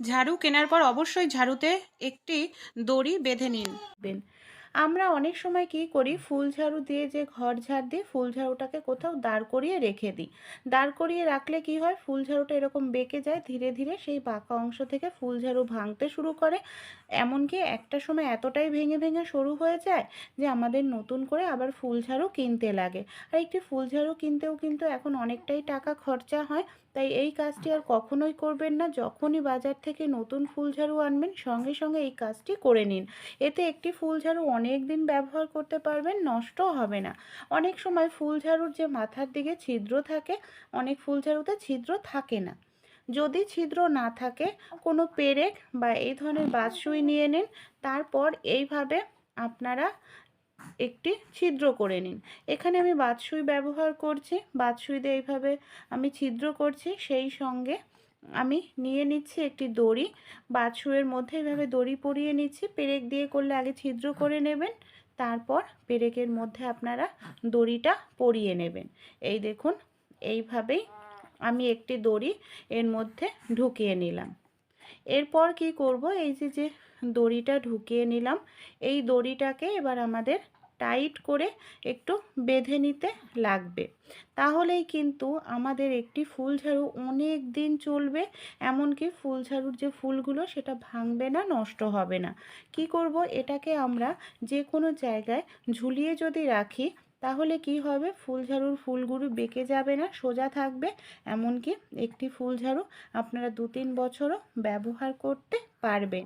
ঝাড়ু কেনার পর অবশ্যই ঝাড়ুতে একটি দড়ি বেঁধে নিন। আমরা অনেক সময় কি করি, ফুল ঝাড়ু দিয়ে যে ঘর ঝাড় দিই, ফুল ঝাড়ুটাকে কোথাও দাঁড় করিয়ে রেখে দিই। দাঁড় করিয়ে রাখলে কি হয়, ফুল ঝাড়ুটা এরকম বেঁকে যায়, ধীরে ধীরে সেই বাঁকা অংশ থেকে ফুল ঝাড়ু ভাঙতে শুরু করে। এমনকি একটা সময় এতটাই ভেঙে ভেঙে সরু হয়ে যায় যে আমাদের নতুন করে আবার ফুল ঝাড়ু কিনতে লাগে। আর একটি ফুল ঝাড়ু কিনতেও কিন্তু এখন অনেকটাই টাকা খরচা হয়। তাই এই কাজটি আর কখনোই করবেন না। যখনই বাজার থেকে নতুন ফুল ঝাড়ু আনবেন, সঙ্গে সঙ্গে এই কাজটি করে নিন। এতে একটি ফুল ঝাড়ু অনেক দিন ব্যবহার করতে পারবেন, নষ্টও হবে না। অনেক সময় ফুল ঝাড়ুর যে মাথার দিকে ছিদ্র থাকে, অনেক ফুল ঝাড়ুতে ছিদ্র থাকে না। যদি ছিদ্র না থাকে, কোনো পেরেক বা এই ধরনের বাঁশসুই নিয়ে নিন, তারপর এইভাবে আপনারা একটি ছিদ্র করে নিন। এখানে আমি বাতসুই ব্যবহার করছি বাতসুই দিয়ে এইভাবে আমি ছিদ্র করছি, সেই সঙ্গে আমি নিয়ে নিচ্ছি একটি দড়ি। বাছুয়ের মধ্যে এভাবে দড়ি পরিয়ে নিচ্ছি। পেরেক দিয়ে করলে আগে ছিদ্র করে নেবেন, তারপর পেরেকের মধ্যে আপনারা দড়িটা পরিয়ে নেবেন। এই দেখুন, এইভাবেই আমি একটি দড়ি এর মধ্যে ঢুকিয়ে নিলাম। এরপর কি করব? এই যে যে দড়িটা ঢুকিয়ে নিলাম, এই দড়িটাকে এবার আমাদের টাইট করে একটু বেঁধে নিতে লাগবে। তাহলেই কিন্তু আমাদের একটি ফুল ঝাড়ু অনেক দিন চলবে, এমনকি ফুল ঝাড়ুর যে ফুলগুলো সেটা ভাঙবে না, নষ্ট হবে না। কি করব? এটাকে আমরা যে কোনো জায়গায় ঝুলিয়ে যদি রাখি, তাহলে কি হবে? ফুলঝাড়ুর ফুলগুলো বেঁকে যাবে না, সোজা থাকবে। এমনকি একটি ফুল ঝাড়ু আপনারা দু তিন বছরও ব্যবহার করতে পারবেন।